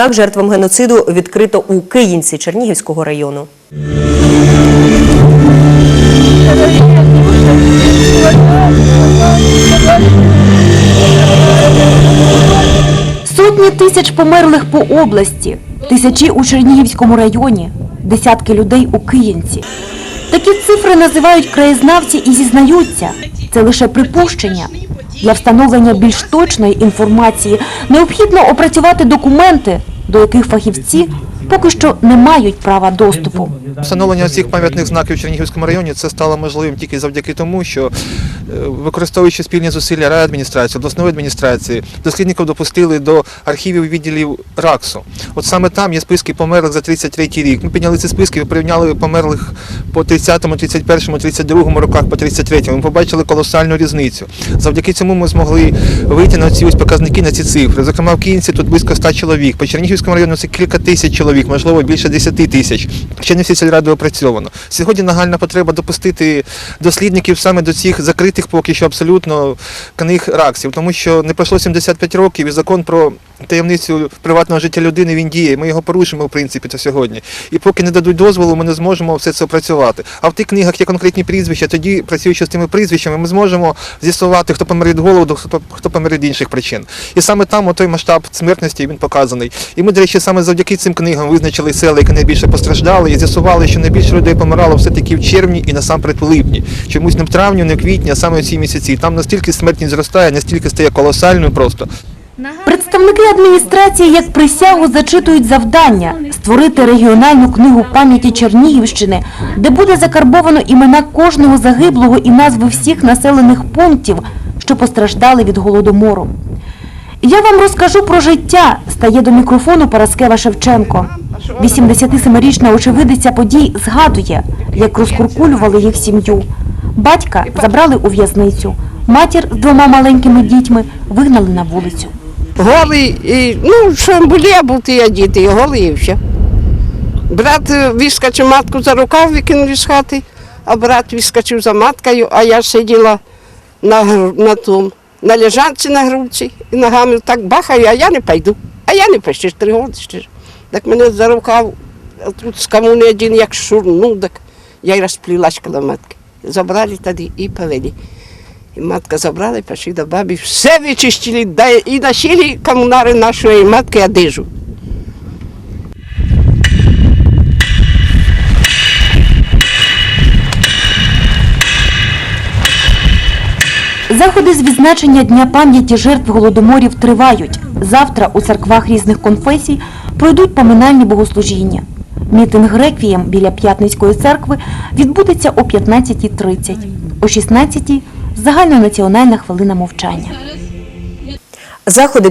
Так, жертвам геноциду відкрито у Київці Чернігівського району. Сотні тисяч померлих по області, тисячі у Чернігівському районі, десятки людей у Київці. Такі цифри називають краєзнавці і зізнаються. Це лише припущення. Для встановлення більш точної інформації необхідно опрацювати документи, до яких фахівці поки що не мають права доступу. Встановлення цих пам'ятних знаків в Чернігівському районі це стало можливим тільки завдяки тому, що використовуючи спільні зусилля райадміністрації, обласної адміністрації, дослідників допустили до архівів відділів РАКСу. От саме там є списки померлих за 33 рік. Ми підняли ці списки, порівняли померлих по 30-му, 31-му, 32-му роках, по 33-му. Ми побачили колосальну різницю. Завдяки цьому ми змогли вийти на ці ось показники, на ці цифри. Зокрема, в Київці тут близько 100 чоловік. По Чернігівському району це кілька тисяч чоловік, можливо, більше 10 тисяч. Ще не всі сільради опрацьовано. Сьогодні нагальна потреба допустити дослідників саме до цих закритих поки що абсолютно книг РАКСів, тому що не пройшло 75 років і закон про таємницю приватного життя людини він діє. Ми його порушимо, в принципі, то сьогодні. І поки не дадуть дозволу, ми не зможемо все це опрацювати. А в тих книгах є конкретні прізвища, тоді, працюючи з тими прізвищами, ми зможемо з'ясувати, хто помер від голоду, хто, хто помер від інших причин. І саме там той масштаб смертності він показаний. І ми, до речі, саме завдяки цим книгам визначили села, які найбільше постраждали, і з'ясували, що найбільше людей помирало все-таки в червні і насамперед в липні. Чомусь не в травні, не в квітні, а саме в ці місяці. Там настільки смертність зростає, настільки стає колосальною просто. Представники адміністрації як присягу зачитують завдання створити регіональну книгу пам'яті Чернігівщини, де буде закарбовано імена кожного загиблого і назви всіх населених пунктів, що постраждали від голодомору. Я вам розкажу про життя, стає до мікрофону Параскева Шевченко. 87-річна очевидиця подій згадує, як розкуркулювали їх сім'ю. Батька забрали у в'язницю, матір з двома маленькими дітьми вигнали на вулицю. Голий, і, ну, що були, а був ті діти, голий і все. Брат вискочив матку за рукав, викинув з хати, а брат вискочив за маткою, а я сиділа на, на, том, на лежанці на грудці і ногами так бахаю, а я не пойду. А я не пойду, три роки. ще. Так мене за рукав, тут з комуни один як шурнув, так я й розплілась коло матки. Забрали тоді і повели. І матка забрала і пішли до бабі, все вичистили, і носили комунари нашої матки одежу. Заходи з відзначення Дня пам'яті жертв голодоморів тривають. Завтра у церквах різних конфесій пройдуть поминальні богослужіння. Мітинг реквієм біля П'ятницької церкви відбудеться о 15.30. О 16.00 – загальнонаціональна хвилина мовчання. Заходи присвячені